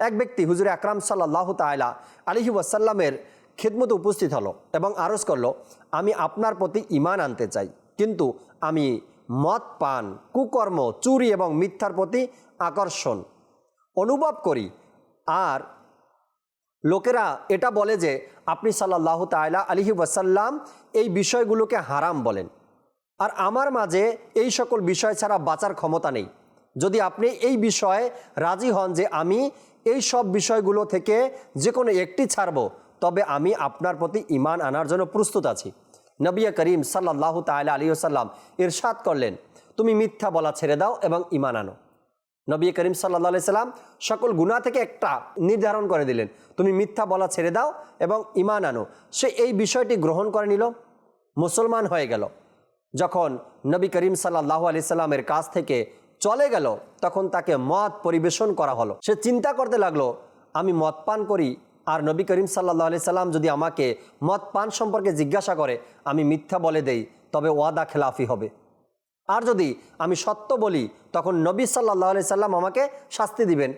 এক ব্যক্তি হুজুর আকরাম সাল্লাহ তাইলা আলিহি ওয়াসাল্লামের খেদমতে উপস্থিত হলো এবং আরজ করল, আমি আপনার প্রতি ইমান আনতে চাই, কিন্তু আমি মদ পান, কুকর্ম, চুরি এবং মিথ্যার প্রতি আকর্ষণ অনুভব করি। আর লোকেরা এটা বলে যে, আপনি সাল্লাহ তাইলা আলিহি ওয়াসাল্লাম এই বিষয়গুলোকে হারাম বলেন। আর আমার মাঝে এই সকল বিষয় ছাড়া বাঁচার ক্ষমতা নেই। যদি আপনি এই বিষয়ে রাজি হন যে আমি এই সব বিষয়গুলো থেকে যে কোনো একটি ছাড়ব। তবে আমি আপনার প্রতি ইমান আনার জন্য প্রস্তুত আছি। নবিয়া করিম সাল্লাহ তাইলা আলী আসাল্লাম ইরশাদ করলেন, তুমি মিথ্যা বলা ছেড়ে দাও এবং ইমান আনো। নবী করিম সাল্লা সাল্লাম সকল গুণা থেকে একটা নির্ধারণ করে দিলেন, তুমি মিথ্যা বলা ছেড়ে দাও এবং ইমান আনো। সে এই বিষয়টি গ্রহণ করে নিল, মুসলমান হয়ে গেল। যখন নবী করিম সাল্লাহ আলি সাল্লামের কাছ থেকে চলে গেল, তখন তাকে মদ পরিবেশন করা হলো। সে চিন্তা করতে লাগল, আমি মদ পান করি, আর নবী করিম সাল্লাহ আলি সাল্লাম যদি আমাকে মদ পান সম্পর্কে জিজ্ঞাসা করে, আমি মিথ্যা বলে দেই, তবে ওয়াদা খেলাফি হবে। আর যদি আমি সত্য বলি, তখন নবী সাল্লাহ আলি সাল্লাম আমাকে শাস্তি দিবেন।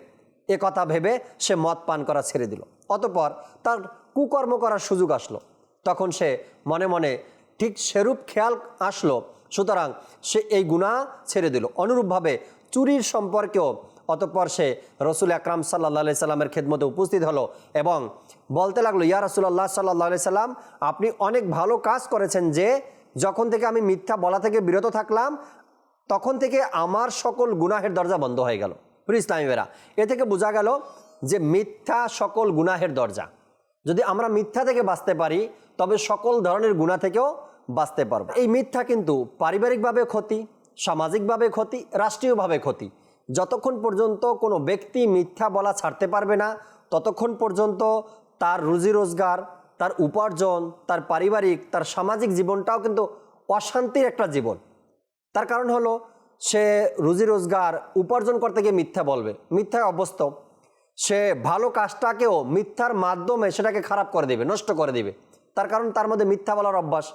এ কথা ভেবে সে মদ পান করা ছেড়ে দিল। অতপর তার কুকর্ম করার সুযোগ আসলো। তখন সে মনে মনে ঠিক সেরূপ খেয়াল আসলো সুতরাং সে এই গুণা ছেড়ে দিল। অনুরূপভাবে চুরির সম্পর্কেও অতঃপর সে রসুল আকরাম সাল্লাহ সাল্লামের খেদমতে উপস্থিত হলো এবং বলতে লাগল, ইয়া রসুল্লাহ সাল্লাহ সাল্লাম, আপনি অনেক ভালো কাজ করেছেন যে যখন থেকে আমি মিথ্যা বলা থেকে বিরত থাকলাম, তখন থেকে আমার সকল গুনাহের দরজা বন্ধ হয়ে গেল। প্রিয় ইসলামীরা, এ থেকে বোঝা গেল যে মিথ্যা সকল গুনাহের দরজা। যদি আমরা মিথ্যা থেকে বাঁচতে পারি, তবে সকল ধরনের গুণা থেকেও বাঁচতে পারব। এই মিথ্যা কিন্তু পারিবারিকভাবে ক্ষতি, সামাজিকভাবে ক্ষতি, রাষ্ট্রীয়ভাবে ক্ষতি। যতক্ষণ পর্যন্ত কোনো ব্যক্তি মিথ্যা বলা ছাড়তে পারবে না, ততক্ষণ পর্যন্ত তার রুজি রোজগার, তার উপার্জন, তার পারিবারিক, তার সামাজিক জীবনটাও কিন্তু অশান্তির একটা জীবন। তার কারণ হলো, সে রুজি রোজগার, উপার্জন করতে গিয়ে মিথ্যা বলবে, মিথ্যায় অভ্যস্ত। সে ভালো কাজটাকেও মিথ্যার মাধ্যমে সেটাকে খারাপ করে দেবে, নষ্ট করে দেবে। তার কারণ তার মধ্যে মিথ্যা বলার অভ্যাস।